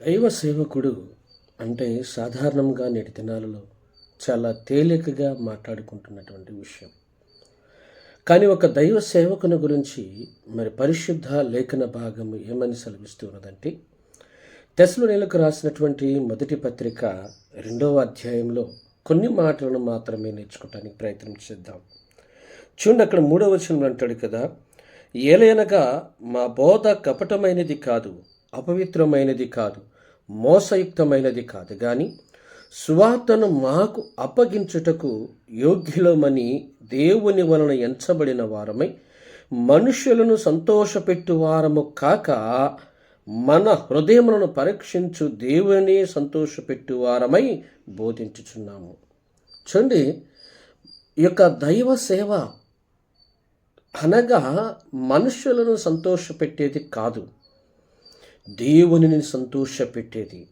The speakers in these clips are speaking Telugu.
దైవ సేవకుడు అంటే సాధారణంగా నేటి దినాలలో చాలా తేలికగా మాట్లాడుకుంటున్నటువంటి విషయం. కానీ ఒక దైవ సేవకుని గురించి మరి పరిశుద్ధ లేఖన భాగం ఏమని సెలవిస్తూ ఉన్నదంటే తెసలు నెలకు రాసినటువంటి మొదటి పత్రిక రెండవ అధ్యాయంలో కొన్ని మాటలను మాత్రమే నేర్చుకోవటానికి ప్రయత్నం చేద్దాం. చూడండి అక్కడ మూడవ వచనంలో అంటాడు కదా ఏలైనగా మా బోధ కపటమైనది కాదు అపవిత్రమైనది కాదు మోసయుక్తమైనది కాదు. కానీ సువార్తను మాకు అప్పగించుటకు యోగ్యులమని దేవుని వలన ఎంచబడిన వారమై మనుషులను సంతోషపెట్టు వారము కాక మన హృదయములను పరీక్షించు దేవుని సంతోషపెట్టు వారమై బోధించుచున్నాము. చూడండి ఈ యొక్క దైవ సేవ అనగా మనుషులను సంతోషపెట్టేది కాదు. దేవునిని సంతోషపెట్టేది.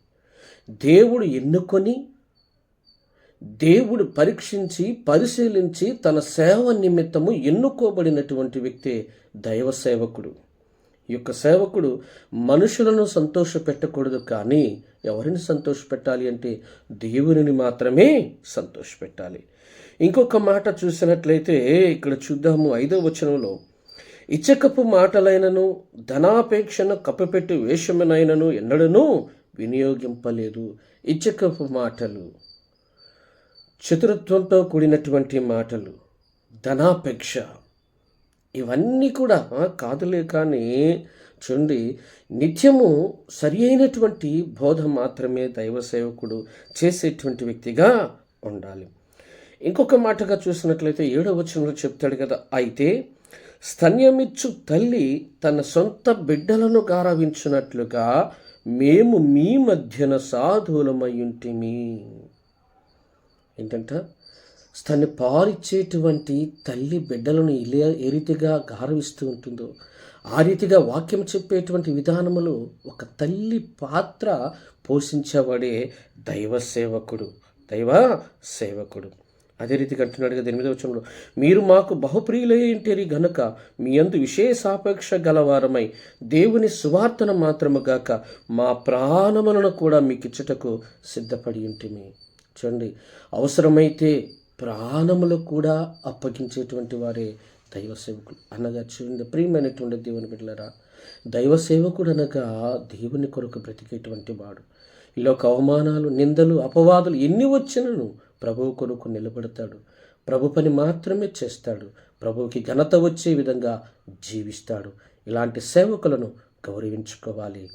దేవుడు ఎన్నుకొని దేవుడు పరీక్షించి పరిశీలించి తన సేవ నిమిత్తము ఎన్నుకోబడినటువంటి వ్యక్తే దైవ సేవకుడు. ఈ యొక్క సేవకుడు మనుషులను సంతోషపెట్టకూడదు కానీ ఎవరిని సంతోషపెట్టాలి అంటే దేవునిని మాత్రమే సంతోషపెట్టాలి. ఇంకొక మాట చూసినట్లయితే ఇక్కడ చూద్దాము ఐదవ వచనంలో. ఇచ్చకపు మాటలైనను ధనాపేక్షను కప్పపెట్టి వేషమునైనను ఎన్నడనూ వినియోగింపలేదు. ఇచ్చకపు మాటలు చతురత్వంతో కూడినటువంటి మాటలు ధనాపేక్ష ఇవన్నీ కూడా కాదులే కానీ చూడండి నిత్యము సరి అయినటువంటి బోధ మాత్రమే దైవ సేవకుడు చేసేటువంటి వ్యక్తిగా ఉండాలి. ఇంకొక మాటగా చూసినట్లయితే ఏడవ వచనంలో చెప్తాడు కదా అయితే స్తన్యమిచ్చు తల్లి తన సొంత బిడ్డలను గారవించినట్లుగా మేము మీ మధ్యన సాధువులమయ్యుంటిమి. ఏంటంట తను పారిచ్చేటువంటి తల్లి బిడ్డలను ఇలా ఏ రీతిగా గారవిస్తూ ఉంటుందో ఆ రీతిగా వాక్యం చెప్పేటువంటి విధానములో ఒక తల్లి పాత్ర పోషించబడే దైవ సేవకుడు దైవ సేవకుడు. అదే రీతిగా అంటున్నాడు కదా ఎనిమిదవ వచనంలో. మీరు మాకు బహుప్రియులైంటేరి గనుక మీ అందు విశేషాపేక్ష గలవారమై దేవుని సువార్తన మాత్రము గాక మా ప్రాణములను కూడా మీకు ఇచ్చుటకు సిద్ధపడి ఉంటిమి చూడండి అవసరమైతే ప్రాణములు కూడా అప్పగించేటువంటి వారే దైవ సేవకులు. అనగా చూడండి ప్రియమైనటువంటి దేవుని బిడ్డలరా దైవ సేవకుడు అనగా దేవుని కొరకు బ్రతికేటువంటి వాడు. ఇలోక అవమానాలు నిందలు అపవాదులు ఎన్ని వచ్చినను ప్రభువు కొరకు నిలబడతాడు. ప్రభు పని మాత్రమే చేస్తాడు. ప్రభువుకి ఘనత వచ్చే విధంగా జీవిస్తాడు. ఇలాంటి సేవకులను గౌరవించుకోవాలి.